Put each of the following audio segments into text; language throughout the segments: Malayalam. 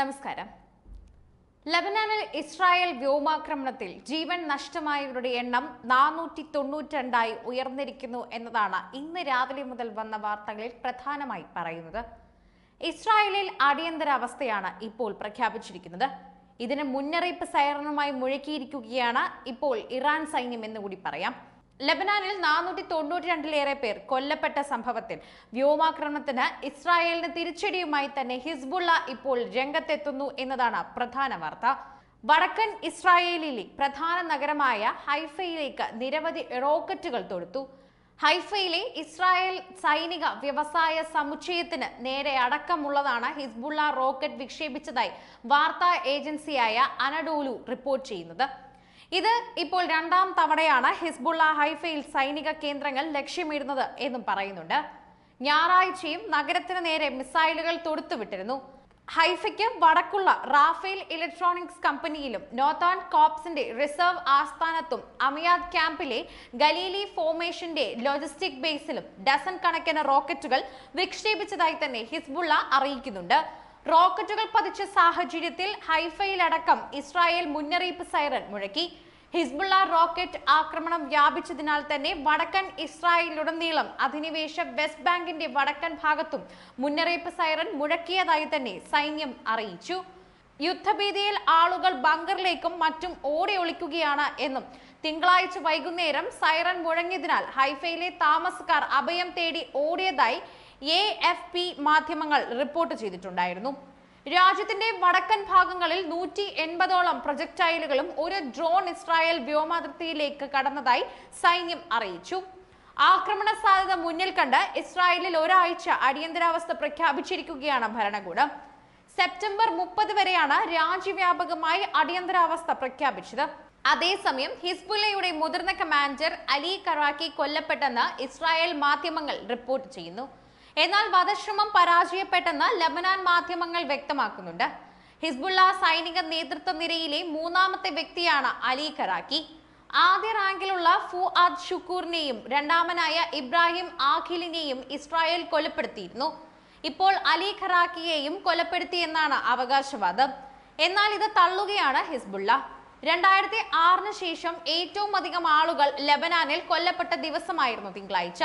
നമസ്കാരം. ലബനാനിൽ ഇസ്രായേൽ വ്യോമാക്രമണത്തിൽ ജീവൻ നഷ്ടമായവരുടെ എണ്ണം നാനൂറ്റി തൊണ്ണൂറ്റിരണ്ടായി ഉയർന്നിരിക്കുന്നു എന്നതാണ് ഇന്ന് രാവിലെ മുതൽ വന്ന വാർത്തകളിൽ പ്രധാനമായി പറയുന്നത്. ഇസ്രായേലിൽ അടിയന്തരാവസ്ഥയാണ് ഇപ്പോൾ പ്രഖ്യാപിച്ചിരിക്കുന്നത്. ഇതിന് മുന്നറിയിപ്പ് സൈറനുമായി മുഴക്കിയിരിക്കുകയാണ് ഇപ്പോൾ ഇറാൻ സൈന്യം എന്നുകൂടി പറയാം. ലബനാനിൽ നാനൂറ്റി തൊണ്ണൂറ്റി രണ്ടിലേറെ പേർ കൊല്ലപ്പെട്ട സംഭവത്തിൽ വ്യോമാക്രമണത്തിന് ഇസ്രായേലിന് തിരിച്ചടിയുമായി തന്നെ ഹിസ്ബുള്ള ഇപ്പോൾ രംഗത്തെത്തുന്നു എന്നതാണ് പ്രധാന വാർത്ത. വടക്കൻ ഇസ്രായേലിലെ പ്രധാന നഗരമായ ഹൈഫയിലേക്ക് നിരവധി റോക്കറ്റുകൾ തൊടുത്തു. ഹൈഫയിലെ ഇസ്രായേൽ സൈനിക വ്യവസായ സമുച്ചയത്തിന് നേരെ അടക്കമുള്ളതാണ് ഹിസ്ബുള്ള റോക്കറ്റ് വിക്ഷേപിച്ചതായി വാർത്താ ഏജൻസിയായ അനഡോലു റിപ്പോർട്ട് ചെയ്യുന്നത്. ഇത് ഇപ്പോൾ രണ്ടാം തവണയാണ് ഹിസ്ബുള്ള ഹൈഫയിൽ സൈനിക കേന്ദ്രങ്ങൾ ലക്ഷ്യമിടുന്നത് എന്നും പറയുന്നുണ്ട്. ഞായറാഴ്ചയും നഗരത്തിന് നേരെ മിസൈലുകൾ തൊടുത്തുവിട്ടിരുന്നു. ഹൈഫയ്ക്ക് വടക്കുള്ള റാഫേൽ ഇലക്ട്രോണിക്സ് കമ്പനിയിലും നോർത്തേൺ കോപ്സിന്റെ റിസർവ് ആസ്ഥാനത്തും അമിയാദ് ക്യാമ്പിലെ ഗലീലി ഫോർമേഷന്റെ ലോജിസ്റ്റിക് ബേസിലും ഡസൻ കണക്കിന് റോക്കറ്റുകൾ വിക്ഷേപിച്ചതായി തന്നെ ഹിസ്ബുള്ള അറിയിക്കുന്നുണ്ട്. റോക്കറ്റുകൾ പതിച്ച സാഹചര്യത്തിൽ ഹൈഫയിലടക്കം ഇസ്രായേൽ മുന്നറിയിപ്പ് സൈറൻ മുഴക്കി. ഹിസ്ബുള്ള റോക്കറ്റ് ആക്രമണം വ്യാപിച്ചതിനാൽ തന്നെ വടക്കൻ ഇസ്രായേലിലുടനീളം അധിനിവേശ വെസ്റ്റ് ബാങ്കിന്റെ വടക്കൻ ഭാഗത്തും മുന്നറിയിപ്പ് സൈറൻ മുഴക്കിയതായി തന്നെ സൈന്യം അറിയിച്ചു. യുദ്ധഭീതിയിൽ ആളുകൾ ബങ്കറിലേക്കും മറ്റും ഓടി ഒളിക്കുകയാണ് എന്നും തിങ്കളാഴ്ച വൈകുന്നേരം സൈറൺ മുഴങ്ങിയതിനാൽ ഹൈഫയിലെ താമസക്കാർ അഭയം തേടി ഓടിയതായി എ എഫ് പി മാധ്യമങ്ങൾ റിപ്പോർട്ട് ചെയ്തിട്ടുണ്ടായിരുന്നു. രാജ്യത്തിന്റെ വടക്കൻ ഭാഗങ്ങളിൽ നൂറ്റി എൺപതോളം പ്രൊജക്ടൈലുകളും ഒരു ഡ്രോൺ ഇസ്രായേൽ വ്യോമാതിർത്തിയിലേക്ക് കടന്നതായി സൈന്യം അറിയിച്ചു. ആക്രമണ സാധ്യത മുന്നിൽ കണ്ട് ഇസ്രായേലിൽ ഒരാഴ്ച അടിയന്തരാവസ്ഥ പ്രഖ്യാപിച്ചിരിക്കുകയാണ് ഭരണകൂടം. സെപ്റ്റംബർ മുപ്പത് വരെയാണ് രാജ്യവ്യാപകമായി അടിയന്തരാവസ്ഥ പ്രഖ്യാപിച്ചത്. അതേസമയം ഹിസ്ബുല്ലയുടെ മുതിർന്ന കമാൻഡർ അലി കറാക്കി കൊല്ലപ്പെട്ടെന്ന് ഇസ്രായേൽ മാധ്യമങ്ങൾ റിപ്പോർട്ട് ചെയ്യുന്നു. എന്നാൽ വധശ്രമം പരാജയപ്പെട്ടെന്ന് ലബനാൻ മാധ്യമങ്ങൾ വ്യക്തമാക്കുന്നുണ്ട്. ഹിസ്ബുള്ള സൈനിക നേതൃത്വ നിരയിലെ മൂന്നാമത്തെ വ്യക്തിയാണ് അലി കറാക്കി. ആദ്യ റാങ്കിലുള്ള ഫുആദ് ഷുക്കൂറിനെയും രണ്ടാമനായ ഇബ്രാഹിം ആഖിലിനെയും ഇസ്രായേൽ കൊലപ്പെടുത്തിയിരുന്നു. ഇപ്പോൾ അലി ഖറാക്കിയെയും കൊലപ്പെടുത്തിയെന്നാണ് അവകാശവാദം. എന്നാൽ ഇത് തള്ളുകയാണ് ഹിസ്ബുള്ള. രണ്ടായിരത്തി ആറിന് ശേഷം ഏറ്റവും അധികം ആളുകൾ ലബനാനിൽ കൊല്ലപ്പെട്ട ദിവസമായിരുന്നു തിങ്കളാഴ്ച.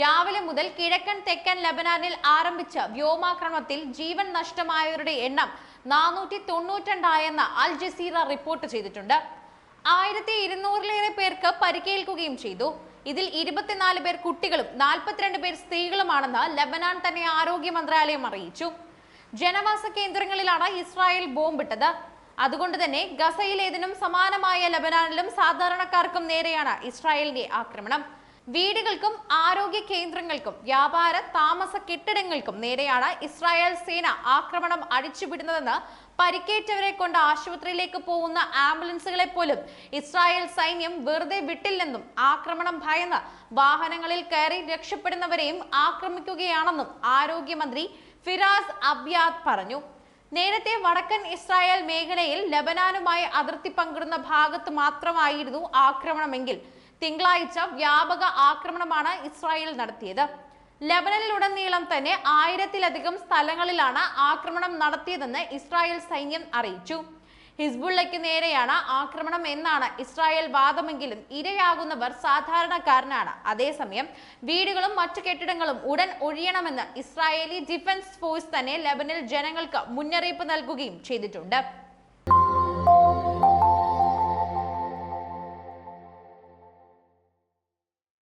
രാവിലെ മുതൽ കിഴക്കൻ തെക്കൻ ലബനാനിൽ ആരംഭിച്ച വ്യോമാക്രമണത്തിൽ ജീവൻ നഷ്ടമായവരുടെ എണ്ണം നാനൂറ്റി തൊണ്ണൂറ്റിരണ്ടായെന്ന് അൽ ജസീറ റിപ്പോർട്ട് ചെയ്തിട്ടുണ്ട്. ആയിരത്തി ഇരുന്നൂറിലേറെ പേർക്ക് പരിക്കേൽക്കുകയും ചെയ്തു. ഇതിൽ ഇരുപത്തിനാല് പേർ കുട്ടികളും നാൽപ്പത്തിരണ്ട് പേർ സ്ത്രീകളുമാണെന്ന് ലബനാൻ തന്നെ ആരോഗ്യ മന്ത്രാലയം അറിയിച്ചു. ജനവാസ കേന്ദ്രങ്ങളിലാണ് ഇസ്രായേൽ ബോംബിട്ടത് അതുകൊണ്ട് തന്നെ ഗസയിലേതിനും സമാനമായ ലബനാനിലും സാധാരണക്കാർക്കും നേരെയാണ് ഇസ്രായേലിന്റെ ആക്രമണം. വീടുകൾക്കും ആരോഗ്യ കേന്ദ്രങ്ങൾക്കും വ്യാപാര താമസ കെട്ടിടങ്ങൾക്കും നേരെയാണ് ഇസ്രായേൽ സേന ആക്രമണം അഴിച്ചുവിടുന്നതെന്ന് പരിക്കേറ്റവരെ കൊണ്ട് ആശുപത്രിയിലേക്ക് പോകുന്ന ആംബുലൻസുകളെ പോലും ഇസ്രായേൽ സൈന്യം വെറുതെ വിട്ടില്ലെന്നും ആക്രമണം ഭയന്ന് വാഹനങ്ങളിൽ കയറി രക്ഷപ്പെടുന്നവരെയും ആക്രമിക്കുകയാണെന്നും ആരോഗ്യമന്ത്രി ഫിറാസ് അബ്യാദ് പറഞ്ഞു. നേരത്തെ വടക്കൻ ഇസ്രായേൽ മേഖലയിൽ ലബനാനുമായി അതിർത്തി പങ്കിടുന്ന ഭാഗത്ത് മാത്രമായിരുന്നു ആക്രമണമെങ്കിൽ തിങ്കളാഴ്ച വ്യാപക ആക്രമണമാണ് ഇസ്രായേൽ നടത്തിയത്. ലബനനിലുടനീളം തന്നെ ആയിരത്തിലധികം സ്ഥലങ്ങളിലാണ് ആക്രമണം നടത്തിയതെന്ന് ഇസ്രായേൽ സൈന്യം അറിയിച്ചു. ഹിസ്ബുള്ളയ്ക്ക് നേരെയാണ് ആക്രമണം എന്നാണ് ഇസ്രായേൽ വാദമെങ്കിലും ഇരയാകുന്നവർ സാധാരണക്കാരനാണ്. അതേസമയം വീടുകളും മറ്റു കെട്ടിടങ്ങളും ഉടൻ ഒഴിയണമെന്ന് ഇസ്രായേലി ഡിഫൻസ് ഫോഴ്സ് തന്നെ ലബനിൽ ജനങ്ങൾക്ക് മുന്നറിയിപ്പ് നൽകുകയും ചെയ്തിട്ടുണ്ട്.